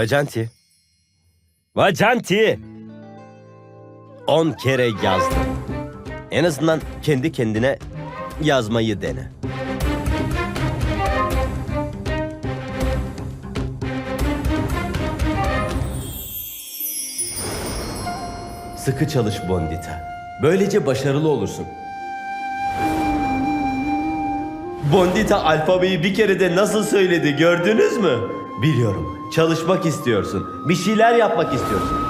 Vacanti. Vacanti. On kere yazdım. En azından kendi kendine yazmayı dene. Sıkı çalış Bondita. Böylece başarılı olursun. Bondita alfabeyi bir kere de nasıl söyledi gördünüz mü? Biliyorum. Çalışmak istiyorsun. Bir şeyler yapmak istiyorsun.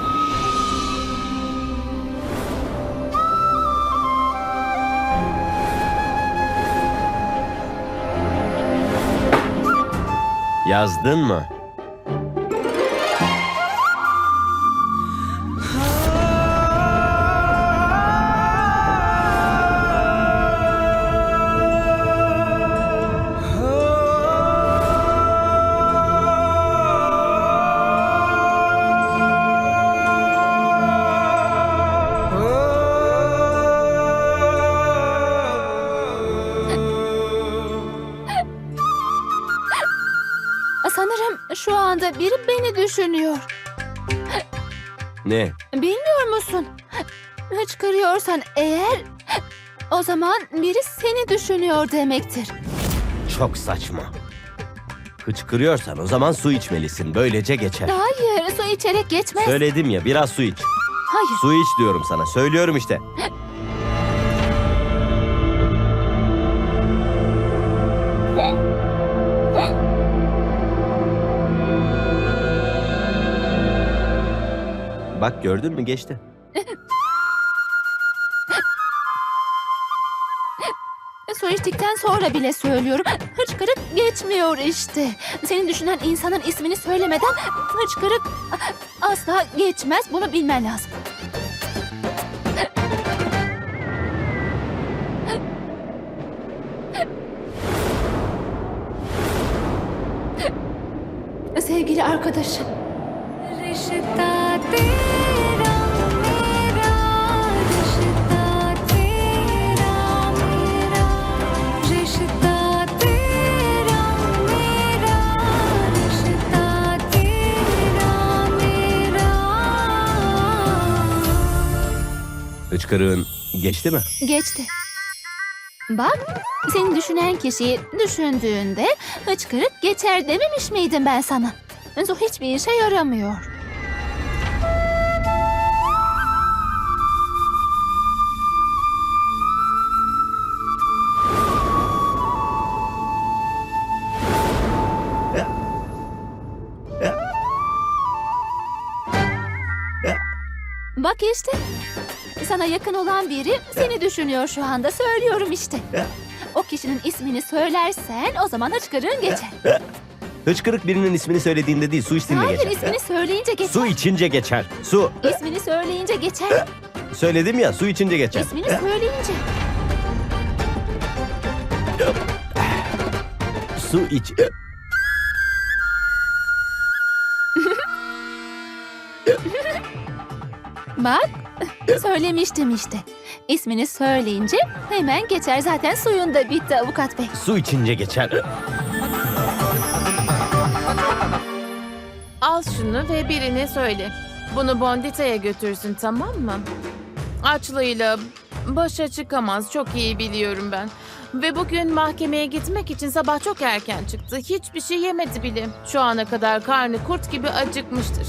Yazdın mı? Anda biri beni düşünüyor. Ne? Bilmiyor musun? Hıçkırıyorsan eğer o zaman biri seni düşünüyor demektir. Çok saçma. Hıçkırıyorsan o zaman su içmelisin. Böylece geçer. Hayır, su içerek geçmez. Söyledim ya biraz su iç. Hayır. Su iç diyorum sana. Söylüyorum işte. Bak gördün mü geçti. Su içtikten sonra bile söylüyorum. Hıçkırık geçmiyor işte. Seni düşünen insanın ismini söylemeden hıçkırık asla geçmez. Bunu bilmen lazım. Sevgili arkadaşım. Hıçkırığın geçti mi? Geçti. Bak, seni düşünen kişiyi düşündüğünde hıçkırık geçer dememiş miydim ben sana? Su hiçbir işe yaramıyor. Bak işte. Sana yakın olan biri seni düşünüyor şu anda. Söylüyorum işte. O kişinin ismini söylersen o zaman hıçkırığın geçer. Hıçkırık birinin ismini söylediğinde değil su içtiğinde Hayır geçer. ismini söyleyince geçer. Su içince geçer. Su. İsmini söyleyince geçer. Söyledim ya su içince geçer. İsmini söyleyince. Su iç. Bak söylemiştim işte. İsmini söyleyince hemen geçer. Zaten suyun da bitti avukat bey. Su içince geçer. Al şunu ve birine söyle. Bunu Bondita'ya götürsün tamam mı? Açlığıyla başa çıkamaz çok iyi biliyorum ben. Ve bugün mahkemeye gitmek için sabah çok erken çıktı. Hiçbir şey yemedi bile. Şu ana kadar karnı kurt gibi acıkmıştır.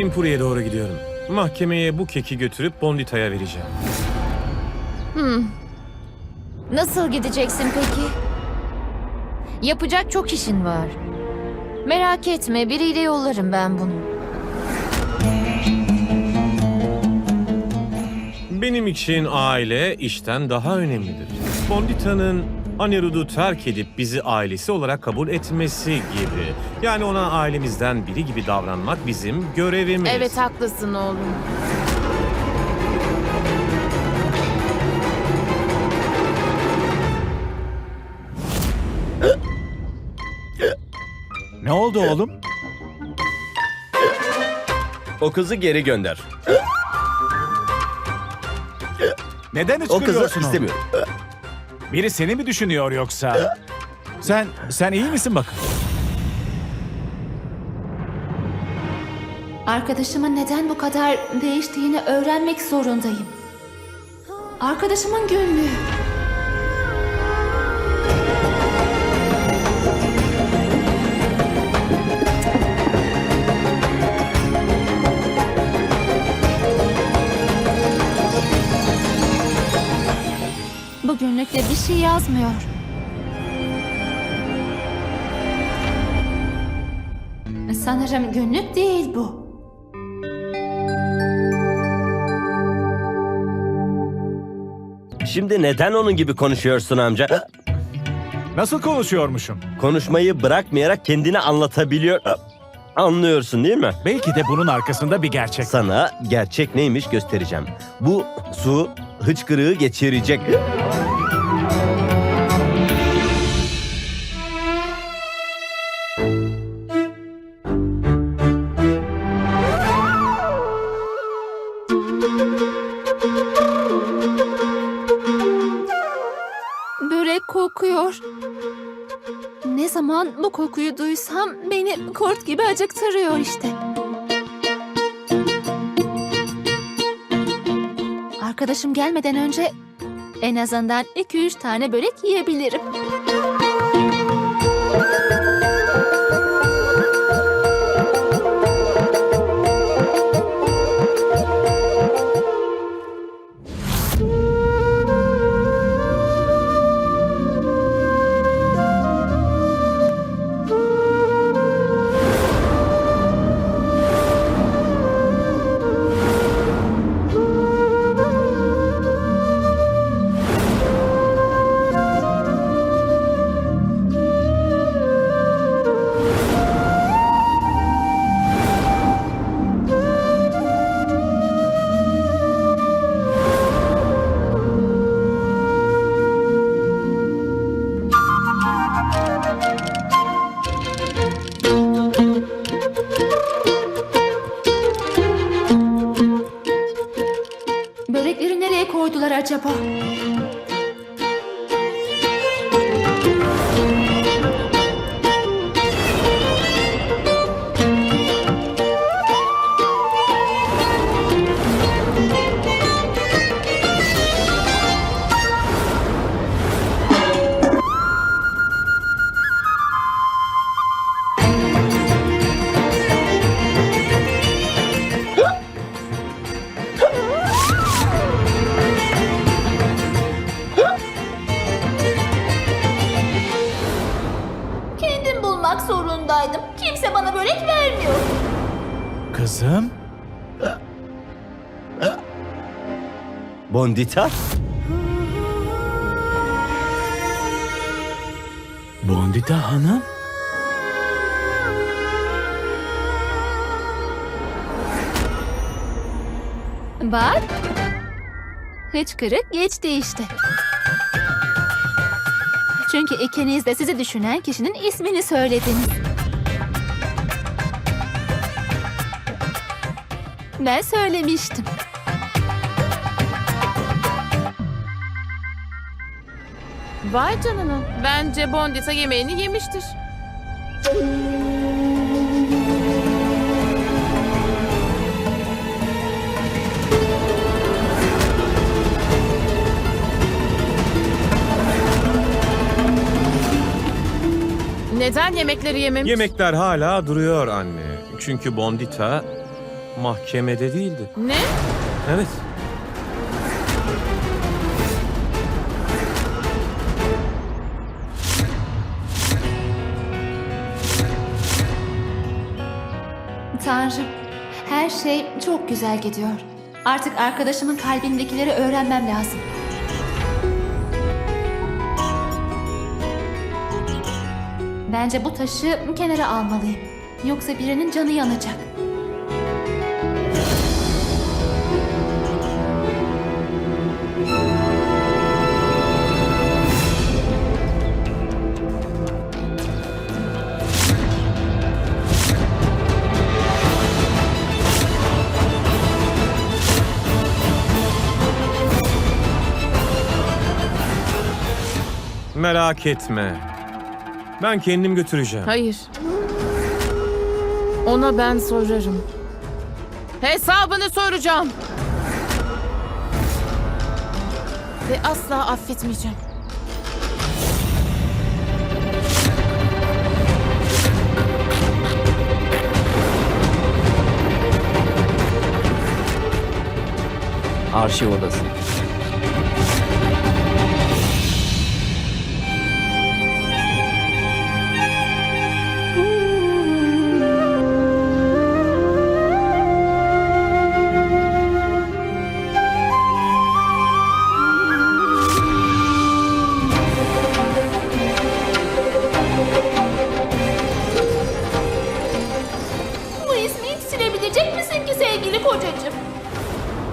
Binpuri'ye doğru gidiyorum. Mahkemeye bu keki götürüp Bondita'ya vereceğim. Nasıl gideceksin peki? Yapacak çok işin var. Merak etme biriyle yollarım ben bunu. Benim için aile işten daha önemlidir. Bondita'nın Anirud'u terk edip bizi ailesi olarak kabul etmesi gibi. Yani ona ailemizden biri gibi davranmak bizim görevimiz. Evet haklısın oğlum. Ne oldu oğlum? O kızı geri gönder. Neden O kızı istemiyorum. Biri seni mi düşünüyor yoksa? Sen sen iyi misin bakın? Arkadaşımın neden bu kadar değiştiğini öğrenmek zorundayım. Arkadaşımın günlüğü. Bu günlükte bir şey yazmıyor. Sanırım günlük değil bu. Şimdi neden onun gibi konuşuyorsun amca? Nasıl konuşuyormuşum? Konuşmayı bırakmayarak kendini anlatabiliyor. Anlıyorsun değil mi? Belki de bunun arkasında bir gerçek. Sana gerçek neymiş göstereceğim. Bu su hıçkırığı geçirecek. Kokuyu duysam beni kurt gibi acıktırıyor işte. Arkadaşım gelmeden önce en azından 2-3 tane börek yiyebilirim. 宝 Kızım, Bondita? Bondita Hanım. Bak. Hıçkırık geçti işte. Çünkü ikiniz de sizi düşünen kişinin ismini söylediniz. Ben söylemiştim. Vay canına. Bence Bondita yemeğini yemiştir. Neden yemekleri yememiş? Yemekler hala duruyor anne. Çünkü Bondita mahkemede değildi. Ne? Evet. Tanrım, her şey çok güzel gidiyor. Artık arkadaşımın kalbindekileri öğrenmem lazım. Bence bu taşı kenara almalıyım. Yoksa birinin canı yanacak. Merak etme. Ben kendim götüreceğim. Hayır. Ona ben sorarım. Hesabını soracağım. Ve asla affetmeyeceğim. Arşiv odası.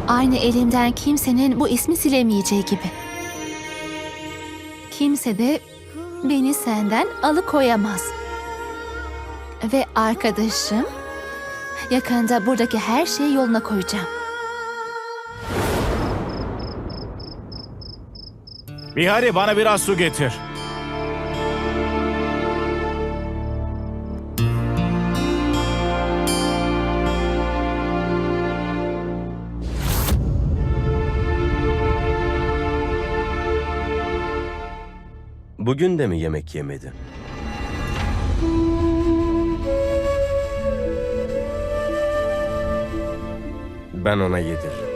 Aynı elimden kimsenin bu ismi silemeyeceği gibi. Kimse de beni senden alıkoyamaz. Ve arkadaşım, yakında buradaki her şeyi yoluna koyacağım. Bihari bana biraz su getir. Bugün de mi yemek yemedi? Ben ona yediririm.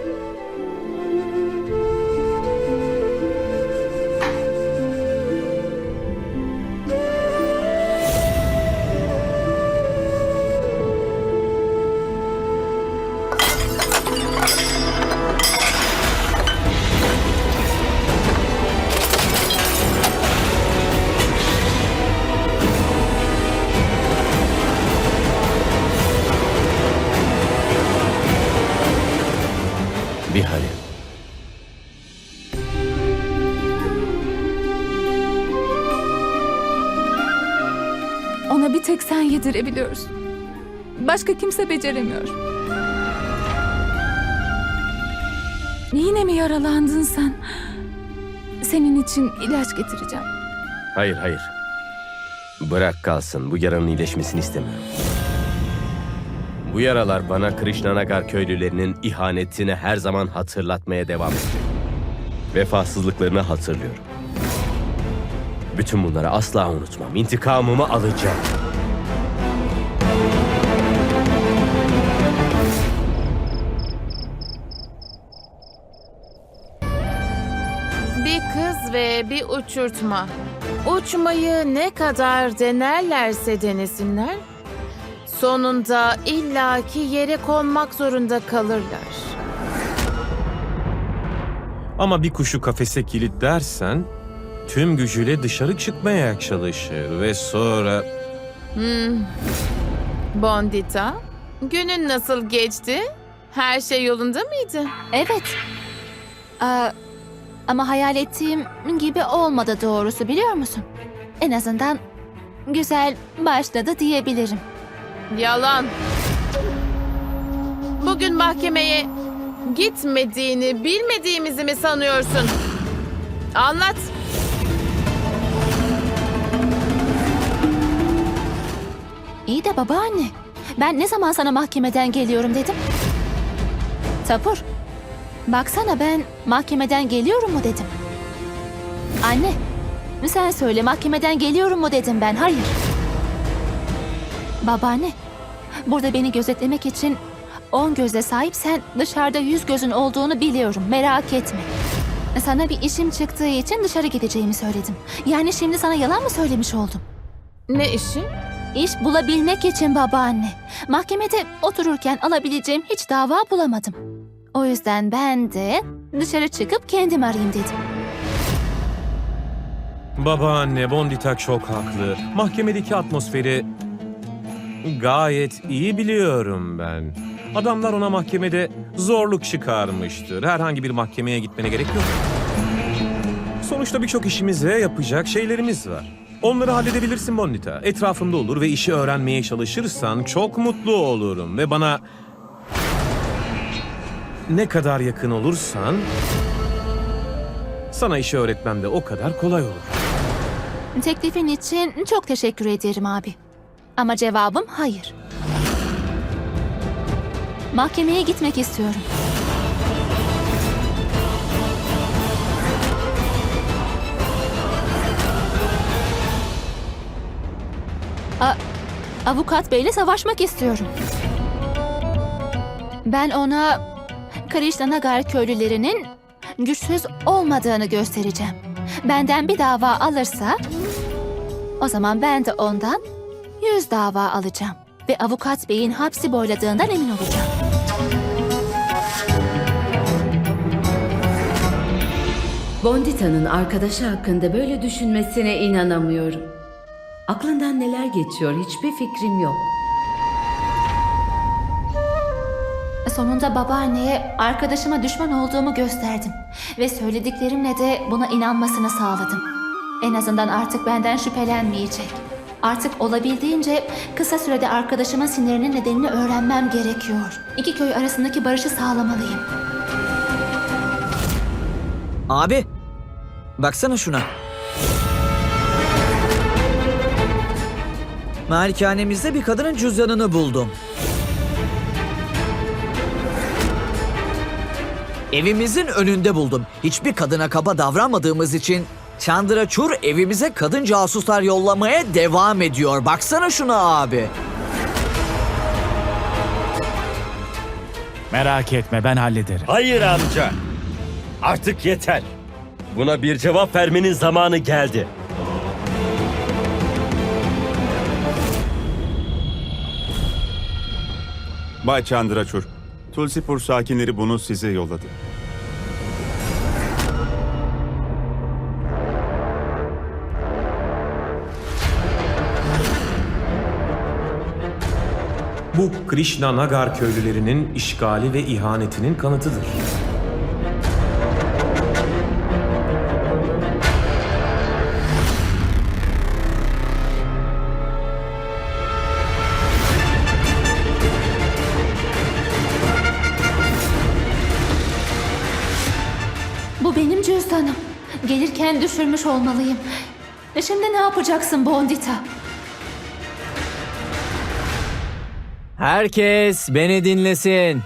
Bihari. Ona bir tek sen yedirebiliyorsun. Başka kimse beceremiyor. Yine mi yaralandın sen? Senin için ilaç getireceğim. Hayır hayır. Bırak kalsın. Bu yaranın iyileşmesini istemiyorum. Bu yaralar bana Krishnanagar köylülerinin ihanetini her zaman hatırlatmaya devam ediyor. Vefasızlıklarını hatırlıyorum. Bütün bunları asla unutmam. İntikamımı alacağım. Bir kız ve bir uçurtma. Uçmayı ne kadar denerlerse denesinler, sonunda illaki yere konmak zorunda kalırlar. Ama bir kuşu kafese kilitlersen tüm gücüyle dışarı çıkmaya çalışır ve sonra Hmm. Bondita, günün nasıl geçti? Her şey yolunda mıydı? Evet. Aa, ama hayal ettiğim gibi olmadı doğrusu biliyor musun? En azından güzel başladı diyebilirim. Yalan. Bugün mahkemeye gitmediğini bilmediğimizi mi sanıyorsun? Anlat. İyi de babaanne. Ben ne zaman sana mahkemeden geliyorum dedim? Tapur. Baksana ben mahkemeden geliyorum mu dedim. Anne. Sen söyle mahkemeden geliyorum mu dedim ben. Hayır. Babaanne. Burada beni gözetlemek için on göze sahip sen dışarıda yüz gözün olduğunu biliyorum. Merak etme. Sana bir işim çıktığı için dışarı gideceğimi söyledim. Yani şimdi sana yalan mı söylemiş oldum? Ne işi? İş bulabilmek için babaanne. Mahkemede otururken alabileceğim hiç dava bulamadım. O yüzden ben de dışarı çıkıp kendim arayayım dedim. Babaanne Bondita çok haklı. Mahkemedeki atmosferi gayet iyi biliyorum ben. Adamlar ona mahkemede zorluk çıkarmıştır. Herhangi bir mahkemeye gitmene gerek yok. Sonuçta birçok işimiz yapacak şeylerimiz var. Onları halledebilirsin Bondita. Etrafımda olur ve işi öğrenmeye çalışırsan çok mutlu olurum. Ve bana ne kadar yakın olursan sana işi öğretmem de o kadar kolay olur. Teklifin için çok teşekkür ederim abi. Ama cevabım hayır. Mahkemeye gitmek istiyorum. A- Avukat beyle savaşmak istiyorum. Ben ona Krishna Nagar köylülerinin güçsüz olmadığını göstereceğim. Benden bir dava alırsa o zaman ben de ondan yüz dava alacağım. Ve avukat beyin hapsi boyladığından emin olacağım. Bondita'nın arkadaşı hakkında böyle düşünmesine inanamıyorum. Aklından neler geçiyor hiçbir fikrim yok. Sonunda babaanneye arkadaşıma düşman olduğumu gösterdim. Ve söylediklerimle de buna inanmasını sağladım. En azından artık benden şüphelenmeyecek. Artık olabildiğince kısa sürede arkadaşımın sinirinin nedenini öğrenmem gerekiyor. İki köy arasındaki barışı sağlamalıyım. Abi, baksana şuna. Malikanemizde bir kadının cüzdanını buldum. Evimizin önünde buldum. Hiçbir kadına kaba davranmadığımız için Chandra Chur evimize kadın casuslar yollamaya devam ediyor. Baksana şuna abi. Merak etme ben hallederim. Hayır amca. Artık yeter. Buna bir cevap vermenin zamanı geldi. Bay Chandrachur, Tulsipur sakinleri bunu size yolladı. Bu Krishna Nagar köylülerinin işgali ve ihanetinin kanıtıdır. Bu benim cüzdanım. Gelirken düşürmüş olmalıyım. E Şimdi ne yapacaksın Bondita? Herkes beni dinlesin.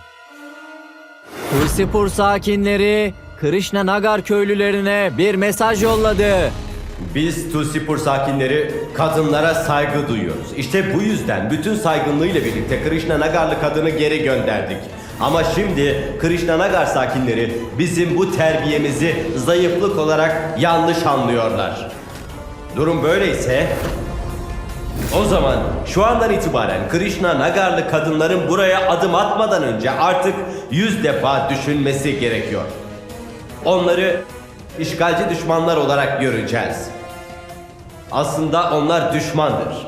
Tulsipur sakinleri Krishna Nagar köylülerine bir mesaj yolladı. Biz Tulsipur sakinleri kadınlara saygı duyuyoruz. İşte bu yüzden bütün saygınlığıyla birlikte Krishna Nagarlı kadını geri gönderdik. Ama şimdi Krishna Nagar sakinleri bizim bu terbiyemizi zayıflık olarak yanlış anlıyorlar. Durum böyleyse o zaman şu andan itibaren Krishna Nagarlı kadınların buraya adım atmadan önce artık yüz defa düşünmesi gerekiyor. Onları işgalci düşmanlar olarak göreceğiz. Aslında onlar düşmandır.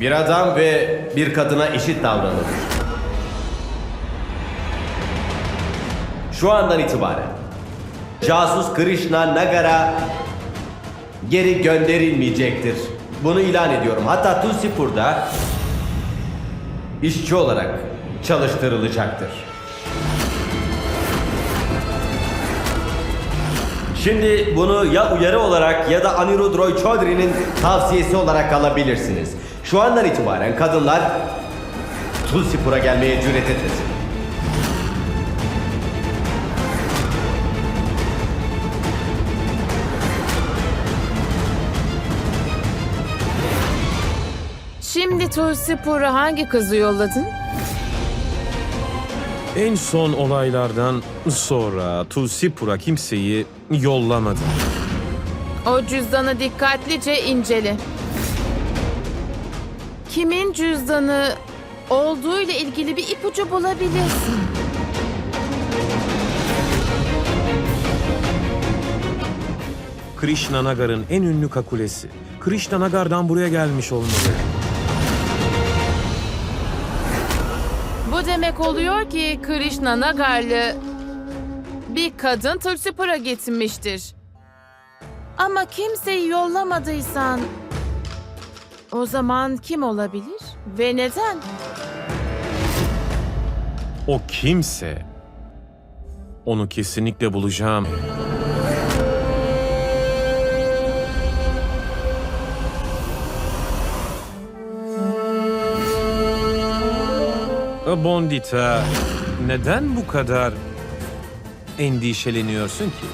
Bir adam ve bir kadına eşit davranılır. Şu andan itibaren casus Krishna Nagar'a geri gönderilmeyecektir. Bunu ilan ediyorum. Hatta Tulsipur'da işçi olarak çalıştırılacaktır. Şimdi bunu ya uyarı olarak ya da Anirudh Roy Chaudhry'nin tavsiyesi olarak alabilirsiniz. Şu andan itibaren kadınlar Tulsipur'a gelmeye cüret etmesin. Tulsipur'a hangi kızı yolladın? En son olaylardan sonra Tulsipur'a kimseyi yollamadı. O cüzdanı dikkatlice incele. Kimin cüzdanı olduğuyla ilgili bir ipucu bulabilirsin. Krishna Nagar'ın en ünlü kakulesi. Krishna Nagar'dan buraya gelmiş olmalı. Demek oluyor ki Krishna Nagarlı bir kadın Tulsipur'a gitmiştir. Ama kimseyi yollamadıysan o zaman kim olabilir ve neden? O kimse. Onu kesinlikle bulacağım. Bondita, neden bu kadar endişeleniyorsun ki?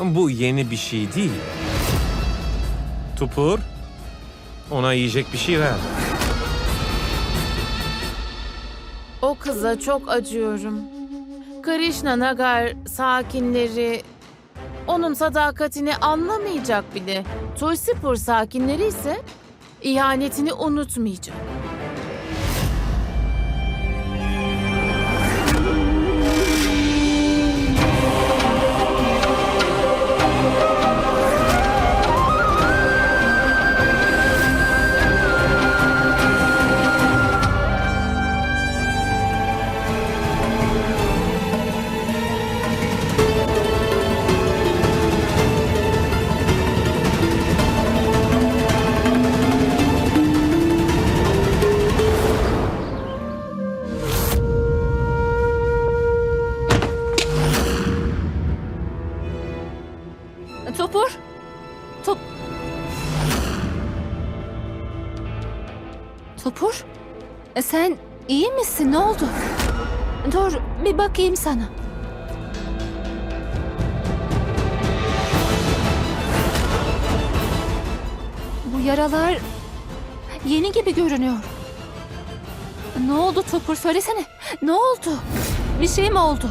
Bu yeni bir şey değil. Tupur, ona yiyecek bir şey ver. O kıza çok acıyorum. Krishna Nagar sakinleri onun sadakatini anlamayacak bile. Tulsipur sakinleri ise ihanetini unutmayacak. Bakayım sana. Bu yaralar yeni gibi görünüyor. Ne oldu Topur söylesene. Ne oldu? Bir şey mi oldu?